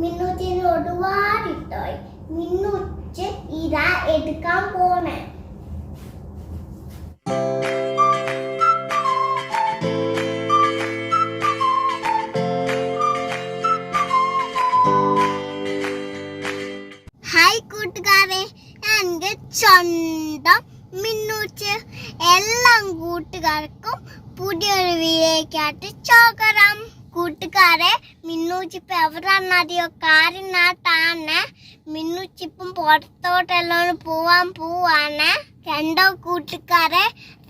മിന്നൂച്ചിന് ഒരുപാട് ഇഷ്ടമായി മിന്നൂച്ച് ഇതാ എടുക്കാൻ പോണേ. ഹായ് കൂട്ടുകാരെ ഞാൻ സ്വന്തം മിന്നൂച്ച്. എല്ലാ കൂട്ടുകാർക്കും പുതിയൊരു വീഡിയോക്കായിട്ട് ചോകരം കൂട്ടുകാരെ മിന്നു ചിപ്പ് എവിടെന്നറിയോ കാറിനകത്താണ് മിന്നു ചിപ്പും പുറത്തോട്ടെല്ലാം പോവാൻ പോവാണ്. രണ്ടോ കൂട്ടുകാരെ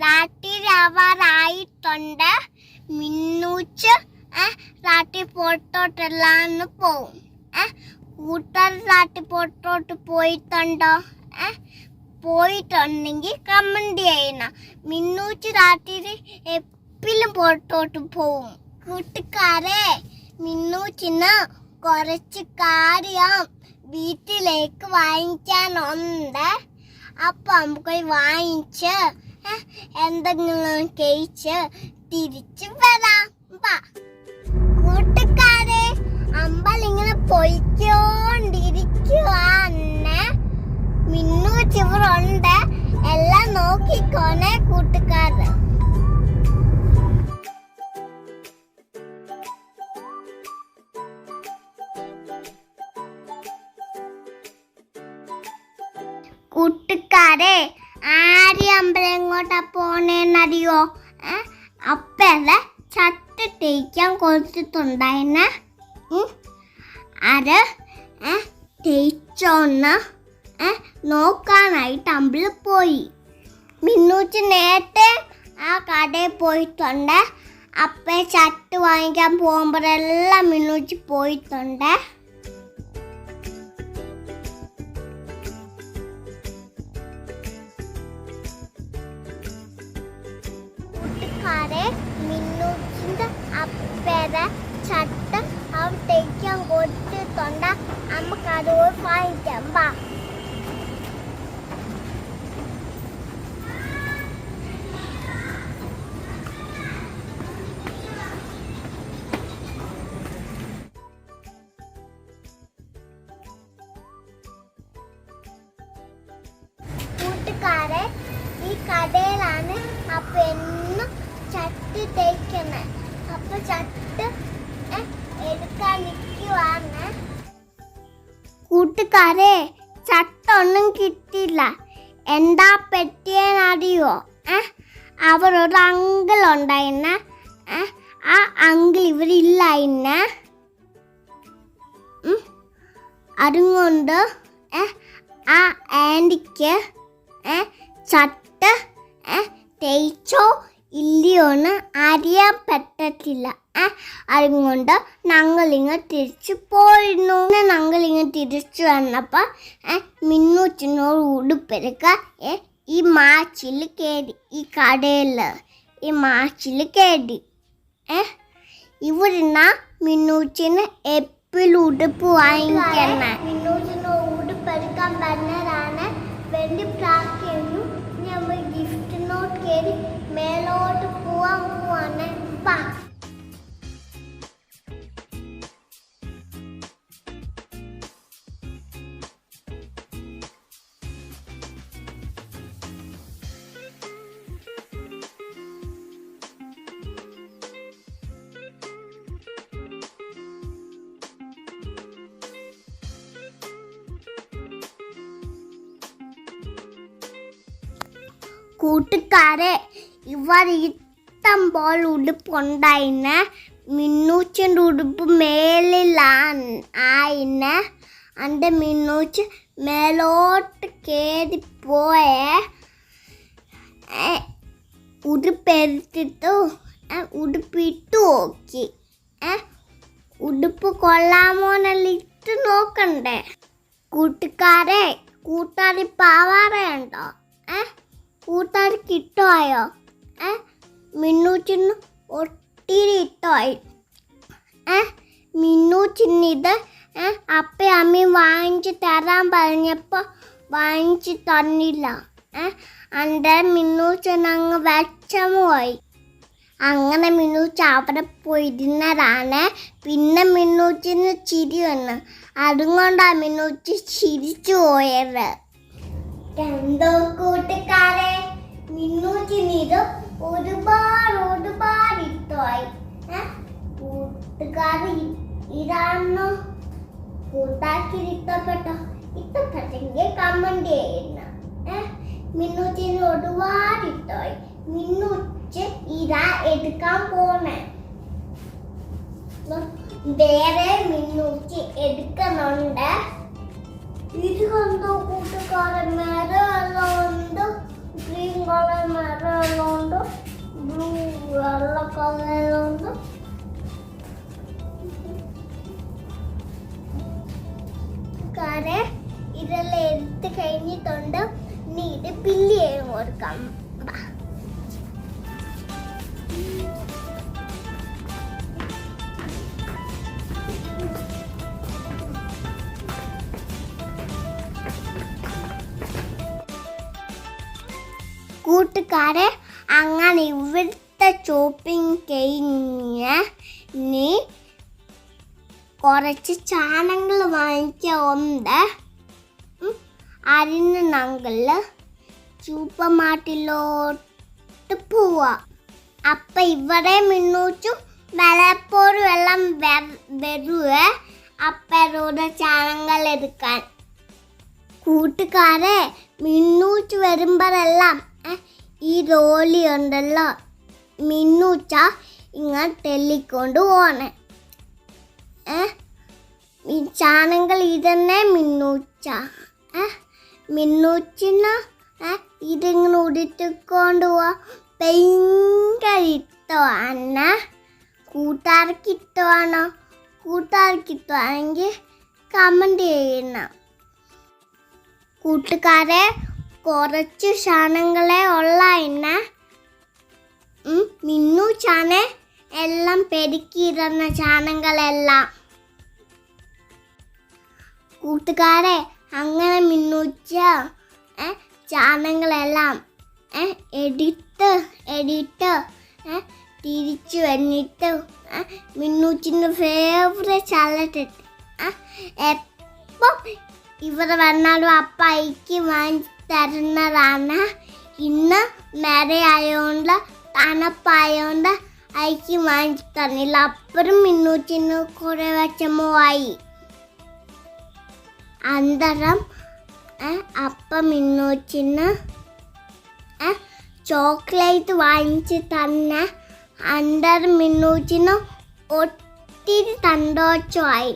രാത്രിയാവാറായിട്ടുണ്ട് മിന്നൂച്ച് രാത്രി പുറത്തോട്ടെല്ലാം പോവും. കൂട്ടുകാർ രാത്രി പുറത്തോട്ട് പോയിട്ടുണ്ടോ? പോയിട്ടുണ്ടെങ്കിൽ കമന്റ് ചെയ്യണം. മിന്നൂച്ച് രാത്രി എപ്പോഴും പുറത്തോട്ട് പോവും. കൂട്ടുകാരെ മിന്നൂച്ചിന് കുറച്ച് കാര്യം വീട്ടിലേക്ക് വാങ്ങിക്കാനുണ്ട്. അപ്പൊ നമുക്ക് വാങ്ങിച്ച് എന്തെങ്കിലും കഴിച്ച് തിരിച്ചു വരാം. കൂട്ടുകാരെ അമ്പൽ ഇങ്ങനെ പൊയ്ക്കോണ്ടിരിക്കുവാണ്. മിന്നു ചിവറുണ്ട്. എല്ലാം നോക്കിക്കോണേ കൂട്ടുകാര്. കൂട്ടുകാരെ ആരി അമ്പലം എങ്ങോട്ടാ പോണേന്നറിയോ? അപ്പയുടെ ചട്ട് തേക്കാൻ കൊടുത്തിട്ടുണ്ടായിരുന്നെ. അത് തേച്ചോന്ന് നോക്കാനായിട്ട് അമ്പിൾ പോയി. മിന്നൂച്ച് നേരത്തെ ആ കടയിൽ പോയിട്ടുണ്ട്. അപ്പം ചട്ട് വാങ്ങിക്കാൻ പോകുമ്പോഴെല്ലാം മിന്നൂച്ച് പോയിട്ടുണ്ട്. കൊടുത്തിട്ടുണ്ട് നമുക്ക് അത് വാങ്ങിക്കാം ബാ കൂട്ടുകാരെ ഈ കടയിലാണ് അപ്പൊ പെണ്ണ് ചട്ടി തേക്കുന്നത് അപ്പൊ ചട്ട് എടുക്കാൻ കൂട്ടുകാരെ ചട്ടൊന്നും കിട്ടില്ല എന്താ പറ്റിയെന്നറിയോ? ഏ? അവർ ഒരു അങ്കിൾ ഉണ്ടായിരുന്ന ആ അങ്കിൾ ഇവരില്ലായിരുന്ന. അതുകൊണ്ട് ആ ആന്റിക്ക് ചട്ട് തേച്ചോ ഇല്ലയോന്ന് അറിയാൻ പറ്റത്തില്ല. അതുകൊണ്ട് ഞങ്ങളിങ്ങ് തിരിച്ചു പോയിരുന്നു ഞങ്ങളിങ്ങ് തിരിച്ചു വന്നപ്പോൾ ഉടുപ്പെടുക്ക ഏ ഈ മാച്ചിൽ കയറി ഈ കടയിൽ ഈ മാച്ചിൽ കയറി ഏ? ഇവിടുന്ന മിന്നൂറ്റിന് എപ്പോഴും ഉടുപ്പ് വാങ്ങിക്കണേ കൂട്ടുകാരെ ഇവർ ഇത്തമ്പോൾ ഉടുപ്പുണ്ടായിന് മിന്നൂച്ചിന്റെ ഉടുപ്പ് മേലിലാണ് ആയിന്. എന്റെ മിന്നൂച്ച് മേലോട്ട് കയറി പോയേ. ഉടുപ്പെടുത്തിട്ട് ഉടുപ്പിട്ട് നോക്കി. ഉടുപ്പ് കൊള്ളാമോന്നല്ല ഇട്ട് നോക്കണ്ടേ? കൂട്ടുകാരെ കൂട്ടാരി പാവാറയുണ്ടോ ഏ കൂട്ടാരി കിട്ടുമായോ ഏ? മിന്നൂച്ചിന് ഒത്തിരി ഇഷ്ടമായി ഏ? മിന്നൂച്ചിന്നിത് ഏ? അപ്പ അമ്മയും വാങ്ങിച്ച് തരാൻ പറഞ്ഞപ്പോൾ വാങ്ങിച്ച് തന്നില്ല. ഏ? എന്റെ മിന്നൂച്ചനങ്ങ് വെച്ചമായി അങ്ങനെ മിന്നൂച്ച അവിടെ പോയിരുന്നതാണ്. പിന്നെ മിന്നൂച്ചിന് ചിരി വന്നു. അതുകൊണ്ടാണ് മിന്നൂച്ച് ചിരിച്ചു പോയത്. എന്തോ കൂട്ടുകാരെ മിന്നൂറ്റി ഇത് ഒരുപാട് ഒരുപാട് ഇഷ്ടമായി. കൂട്ടുകാർ ഇതാണോ? കൂട്ടാക്കി ഇഷ്ടപ്പെട്ടോ? ഇഷ്ടപ്പെട്ടെങ്കിൽ കമന്റ് ചെയ്യുന്ന. മിന്നൂറ്റിന് ഒരുപാട് ഇഷ്ടമായി. മിന്നൂച്ച് ഇതാ എടുക്കാൻ പോണേ. വേറെ മിന്നൂച്ച് എടുക്കുന്നുണ്ട്. ഇത് കണ്ടോ കൂട്ടുകാരൻ വെള്ള ഉണ്ട് കാരെ ഇതെല്ലാം എടുത്ത് കഴിഞ്ഞിട്ടുണ്ട്. ഇനി ഇത് ബില്ല് ചെയ്ത് കൊടുക്കാം. കൂട്ടുകാരെ അങ്ങനെ ഇവിടുത്തെ ഷോപ്പിംഗ് കഴിഞ്ഞ് നീ കുറച്ച് ചാണകങ്ങൾ വാങ്ങിക്കൊണ്ട് അതിന് ഞങ്ങൾ സൂപ്പർ മാർക്കറ്റിലോട്ട് പോവാം അപ്പം ഇവിടെ മിന്നൂച്ചും വലപ്പോഴും എല്ലാം വരുവേ. അപ്പരോട് ചാണകങ്ങൾ എടുക്കാൻ. കൂട്ടുകാരെ മിന്നൂച്ച് വരുമ്പോഴെല്ലാം ഈ റോലി ഉണ്ടല്ലോ മിന്നൂച്ച ഇങ്ങനെ തെല്ലിക്കൊണ്ട് പോണേ ഏ? ചാണങ്ങൾ ഇതന്നെ മിന്നൂച്ച. ഏ? മിന്നൂച്ചിന് ഏ? ഇതിങ്ങനെ ഉടുത്തിക്കൊണ്ട് പോവാ? ഭയങ്കര ഇഷ്ടമാണ്. കൂട്ടുകാർക്ക് ഇഷ്ടമാണോ? കൂട്ടുകാർക്ക് ഇഷ്ടമാണെങ്കിൽ കമന്റ് ചെയ്യണം. കൂട്ടുകാരെ കുറച്ച് ക്ഷണങ്ങളെ ഉള്ള എന്നെ മിന്നു ചാനെ എല്ലാം പെരുക്കിയിരുന്ന ചാനങ്ങളെല്ലാം. കൂട്ടുകാരെ അങ്ങനെ മിന്നുച്ച ചാനങ്ങളെല്ലാം എഡിറ്റ് എഡിറ്റ് തിരിച്ചു വന്നിട്ട് മിന്നുച്ചിന്റെ ഫേവറേറ്റ് ചാലറ്റ് എപ്പം ഇവിടെ വന്നാലും അപ്പ അയക്ക് വാങ്ങി തരുന്നതാണ് ഇന്ന് മഴയായോണ്ട് തണുപ്പായോണ്ട് അയക്ക് വാങ്ങി തന്നില്ല. അപ്പുറം മിന്നൂച്ചിന് കുറെ ആയി അന്തരം അപ്പം മിന്നൂച്ചിന് ചോക്ലേറ്റ് വാങ്ങിച്ച് തന്ന അന്തരം മിന്നൂച്ചിന് ഒത്തിരി സന്തോഷമായി.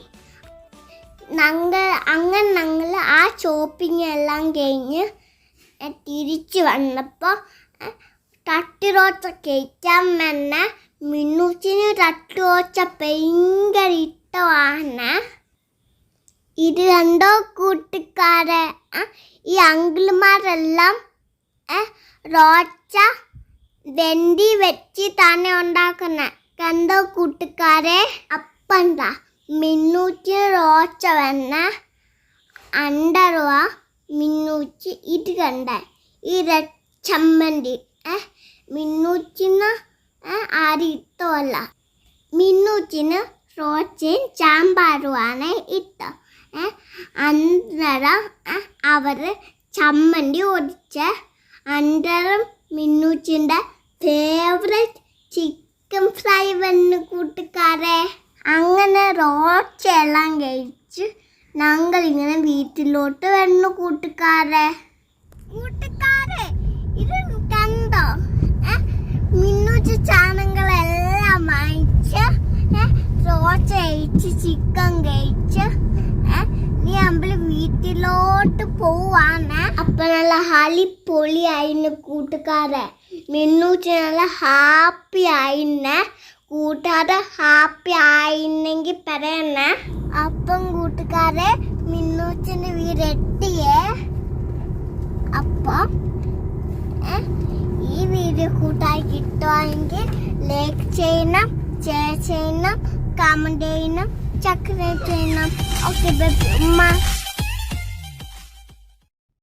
ഞങ്ങൾ അങ്ങനെ ഞങ്ങൾ ആ ഷോപ്പിംഗ് എല്ലാം കഴിഞ്ഞ് തിരിച്ച് വന്നപ്പോൾ തട്ടുറോച്ച വന്ന മിന്നൂച്ചിന് തട്ടുറോച്ച ഭയങ്കര ഇഷ്ടമാണ് ഇത് രണ്ടോ കൂട്ടുകാരെ ഈ അങ്കിൾമാരെല്ലാം റോച്ച വെന്തി വെച്ച് തന്നെ ഉണ്ടാക്കുന്ന കണ്ടോ കൂട്ടുകാരെ. അപ്പന്താ മിന്നൂറ്റി റോച്ച വന്ന അണ്ടറുവ മിന്നൂറ്റി ഇത് കണ്ട ഈ ചമ്മന്തി മിന്നൂച്ചിന് ഇഷ്ടമല്ല മിന്നൂച്ചിന് റോച്ചയും ചാമ്പാറുമാണ് ഇഷ്ടം ഏ? അന്നേരം അവർ ചമ്മന്തി ഒടിച്ച് അന്നേരം മിന്നൂച്ചിന്റെ ഫേവറേറ്റ് ചിക്കൻ ഫ്രൈ വന്ന് കൂട്ടുകാരെ. അങ്ങനെ റോച്ചെല്ലാം കഴിച്ച് ഞങ്ങൾ ഇങ്ങനെ വീട്ടിലോട്ട് വന്ന് കൂട്ടുകാരെ കൂട്ടുകാരെ ഇത് കണ്ടോ ഏ, മിന്നൂച്ച് ചാണങ്ങളെല്ലാം വാങ്ങിച്ച് റോച്ച കഴിച്ച് ചിക്കൻ കഴിച്ച് നീ അമ്പൽ വീട്ടിലോട്ട് പോവാണ്. അപ്പൊ നല്ല ഹലി പൊളി ആയിന് കൂട്ടുകാരെ. മിന്നൂച്ച് നല്ല ഹാപ്പി ആയിന്ന് കൂട്ടുകാരെ ഹാപ്പി ആയിരുന്നെങ്കിൽ പറയണേ. അപ്പം കൂട്ടുകാരെ മിന്നൂച്ചിന്റെ വീടെത്തിയേ അപ്പം ഏ, ഈ വീഡിയോ കൂട്ടായി കിട്ടുവാണെങ്കിൽ ലൈക്ക് ചെയ്യണം ഷെയർ ചെയ്യണം കമന്റ് ചെയ്യണം സബ്സ്ക്രൈബ് ചെയ്യണം. ഓക്കെ ഉമ്മ.